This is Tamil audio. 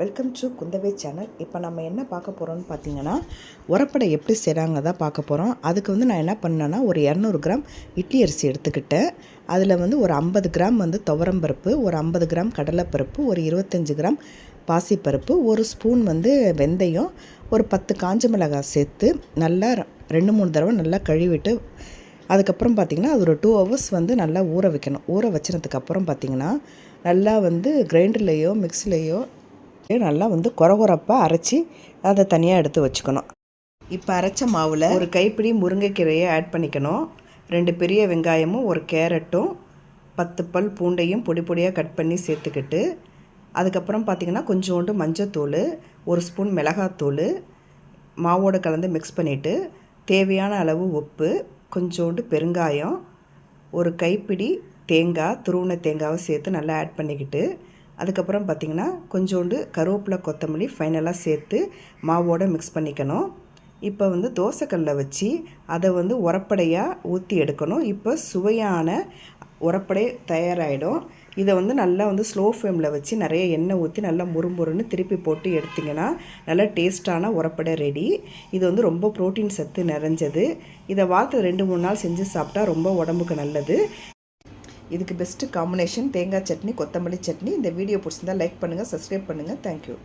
வெல்கம் டு குந்தவை சேனல் இப்போ நம்ம என்ன பார்க்க போகிறோம்னு பார்த்தீங்கன்னா உரப்படை எப்படி செய்கிறாங்க தான் பார்க்க போகிறோம் அதுக்கு வந்து நான் என்ன பண்ணேன்னா ஒரு இரநூறு கிராம் இட்லி அரிசி எடுத்துக்கிட்டேன். அதில் வந்து ஒரு ஐம்பது கிராம் வந்து துவரம்பருப்பு ஒரு ஐம்பது கிராம் கடலைப்பருப்பு ஒரு இருபத்தஞ்சி கிராம் பாசிப்பருப்பு ஒரு ஸ்பூன் வந்து வெந்தயம் ஒரு பத்து காஞ்ச மிளகாய் சேர்த்து நல்லா ரெண்டு மூணு தடவை நல்லா கழுவிட்டு அதுக்கப்புறம் பார்த்திங்கன்னா அது ஒரு டூ ஹவர்ஸ் வந்து நல்லா ஊற வைக்கணும். ஊற வச்சினதுக்கப்புறம் பார்த்திங்கன்னா நல்லா வந்து கிரைண்டர்லேயோ மிக்சிலேயோ நல்லா வந்து குறகுறப்பாக அரைச்சி அதை தனியாக எடுத்து வச்சுக்கணும். இப்போ அரைச்ச மாவில் ஒரு கைப்பிடி முருங்கைக்கீரையை ஆட் பண்ணிக்கணும். ரெண்டு பெரிய வெங்காயமும் ஒரு கேரட்டும் பத்து பல் பூண்டையும் பொடி பொடியாக கட் பண்ணி சேர்த்துக்கிட்டு அதுக்கப்புறம் பார்த்திங்கன்னா கொஞ்சோண்டு மஞ்சத்தூள் ஒரு ஸ்பூன் மிளகாத்தூள் மாவோடு கலந்து மிக்ஸ் பண்ணிவிட்டு தேவையான அளவு உப்பு கொஞ்சோண்டு பெருங்காயம் ஒரு கைப்பிடி தேங்காய் துருவின தேங்காவை சேர்த்து நல்லா ஆட் பண்ணிக்கிட்டு அதுக்கப்புறம் பார்த்திங்கன்னா கொஞ்சோண்டு கருவேப்பிலை கொத்தமல்லி ஃபைனலாக சேர்த்து மாவோடு மிக்ஸ் பண்ணிக்கணும். இப்போ வந்து தோசைக்கல்லில் வச்சு அதை வந்து உரப்படையாக ஊற்றி எடுக்கணும். இப்போ சுவையான உரப்படை தயாராகிடும் இதை வந்து நல்லா வந்து ஸ்லோ ஃப்ளேமில் வச்சு நிறைய எண்ணெய் ஊற்றி நல்லா முறுமுறுன்னு திருப்பி போட்டு எடுத்திங்கன்னா நல்லா டேஸ்ட்டான உரப்படை ரெடி இது வந்து ரொம்ப ப்ரோட்டீன் சத்து நிறைஞ்சது. இதை வாரத்தில் ரெண்டு மூணு நாள் செஞ்சு சாப்பிட்டா ரொம்ப உடம்புக்கு நல்லது. இதுக்கு பெஸ்ட்டு காம்பினேஷன் தேங்காய் சட்னி கொத்தமல்லி சட்னி. இந்த வீடியோ பிடிச்சிருந்தா லைக் பண்ணுங்கள் சப்ஸ்கிரைப் பண்ணுங்கள் தேங்க்யூ